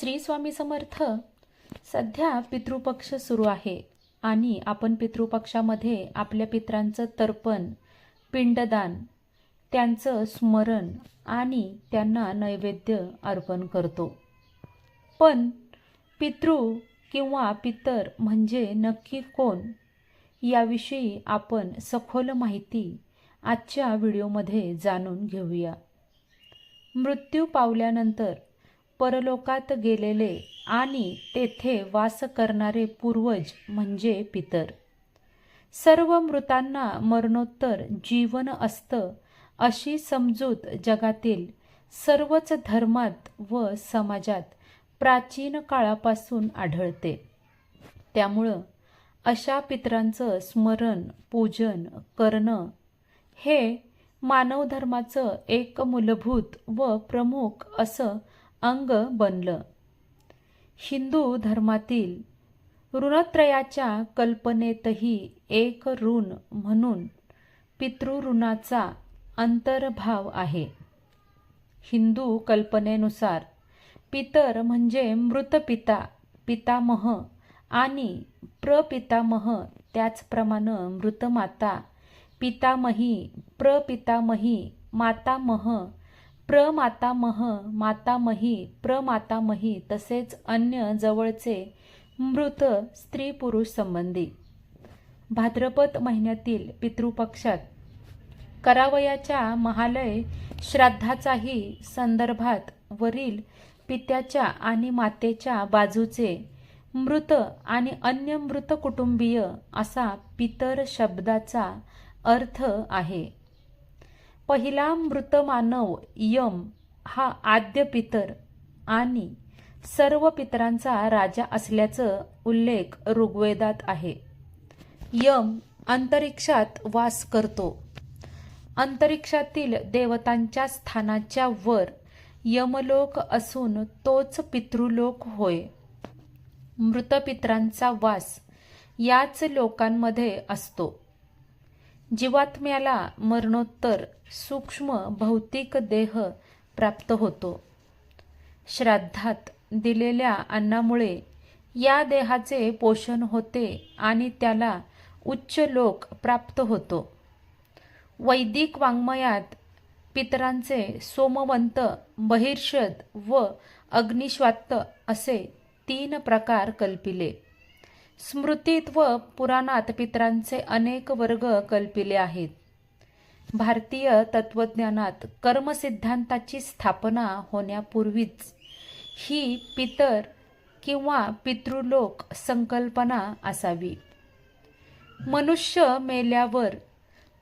श्री स्वामी समर्थ सध्या पितृपक्ष सुरू आहे आणि आपण पितृपक्षामध्ये आपल्या पित्रांचं तर्पण पिंडदान त्यांचं स्मरण आणि त्यांना नैवेद्य अर्पण करतो. पण पितृ किंवा पितर म्हणजे नक्की कोण? याविषयी आपण सखोल माहिती आजच्या व्हिडिओमध्ये जाणून घेऊया. मृत्यू पावल्यानंतर परलोकात गेलेले आणि तेथे वास करणारे पूर्वज म्हणजे पितर. सर्व मृतांना मरणोत्तर जीवन असतं अशी समजूत जगातील सर्वच धर्मात व समाजात प्राचीन काळापासून आढळते. त्यामुळं अशा पितरांचं स्मरण पूजन करणं हे मानव धर्माचं एक मूलभूत व प्रमुख असं अंग बनलं. हिंदू धर्मातील ऋणत्रयाच्या कल्पनेतही एक ऋण म्हणून पितृऋणाचा अंतर्भाव आहे. हिंदू कल्पनेनुसार पितर म्हणजे मृत पिता पितामह आणि प्रपितामह. त्याचप्रमाणे मृत माता पितामही प्रपितामही मातामह प्रमातामह मातामही प्रमातामही तसेच अन्य जवळचे मृत स्त्री पुरुष संबंधी. भाद्रपद महिन्यातील पितृपक्षात करावयाच्या महालय श्राद्धाचाही संदर्भात वरील पित्याच्या आणि मातेच्या बाजूचे मृत आणि अन्य मृत कुटुंबीय असा पितर शब्दाचा अर्थ आहे. पहिला मृत मानव यम हा आद्य पितर आणि सर्व पितरांचा राजा असल्याचं उल्लेख ऋग्वेदात आहे. यम अंतरिक्षात वास करतो. अंतरिक्षातील देवतांच्या स्थानाच्या वर यमलोक असून तोच पितृलोक होय. मृतपित्रांचा वास याच लोकांमध्ये असतो. जीवात्म्याला मरणोत्तर सूक्ष्म भौतिक देह प्राप्त होतो. श्राद्धात दिलेल्या अन्नामुळे या देहाचे पोषण होते आणि त्याला उच्च लोक प्राप्त होतो. वैदिक वाङ्मयात पितरांचे सोमवंत बहिर्षद व अग्निश्वात्त असे तीन प्रकार कल्पिले. स्मृतीत व पुराणात पितरांचे अनेक वर्ग कल्पिले आहेत. भारतीय तत्वज्ञानात कर्मसिद्धांताची स्थापना होण्यापूर्वीच ही पितर किंवा पितृलोक संकल्पना असावी. मनुष्य मेल्यावर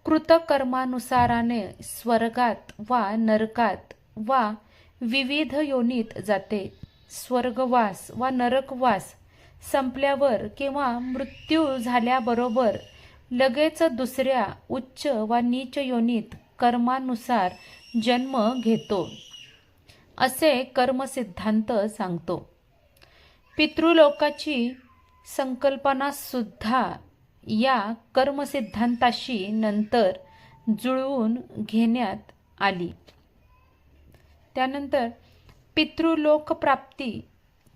कृतकर्मानुसाराने स्वर्गात वा नरकात वा विविध योनीत जाते. स्वर्गवास वा नरकवास संपल्यावर किंवा मृत्यू झाल्याबरोबर लगेच दुसऱ्या उच्च वा नीच योनीत कर्मानुसार जन्म घेतो. असे कर्मसिद्धांत सांगतो. पितृलोकाची संकल्पनासुद्धा या कर्मसिद्धांताशी नंतर जुळवून घेण्यात आली. त्यानंतर पितृलोकप्राप्ती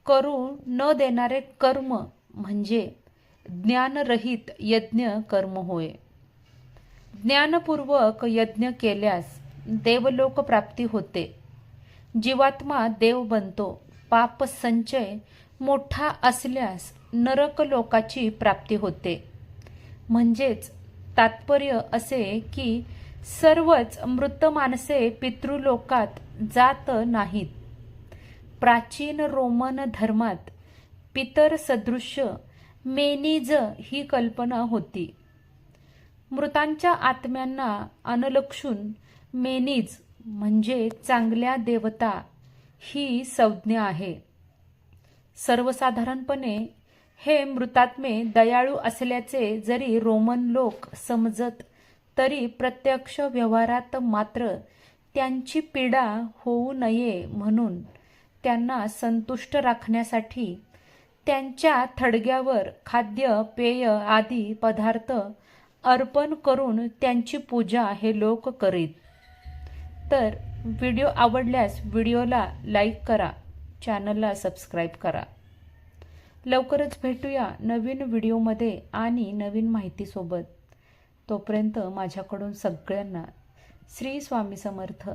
करू न देणारे कर्म म्हणजे ज्ञानरहित यज्ञ कर्म होय. ज्ञानपूर्वक यज्ञ केल्यास देवलोक प्राप्ती होते. जीवात्मा देव बनतो. पाप संचय मोठा असल्यास नरक लोकाची प्राप्ती होते. म्हणजेच तात्पर्य असे की सर्वच मृत माणसे पितृलोकात जात नाहीत. प्राचीन रोमन धर्मात पितर सदृश्य मेनीज ही कल्पना होती. मृतांच्या आत्म्यांना अनलक्षून मेनीज म्हणजे चांगल्या देवता ही संज्ञा आहे. सर्वसाधारणपणे हे मृतात्मे दयाळू असल्याचे जरी रोमन लोक समजत तरी प्रत्यक्ष व्यवहारात मात्र त्यांची पीडा होऊ नये म्हणून त्यांना संतुष्ट राखण्यासाठी त्यांच्या थडग्यावर खाद्य पेय आदी पदार्थ अर्पण करून त्यांची पूजा हे लोक करीत. तर व्हिडिओ आवडल्यास व्हिडिओला लाईक करा चॅनलला सबस्क्राईब करा. लवकरच भेटूया नवीन व्हिडिओमध्ये आणि नवीन माहितीसोबत. तोपर्यंत माझ्याकडून सगळ्यांना श्री स्वामी समर्थ.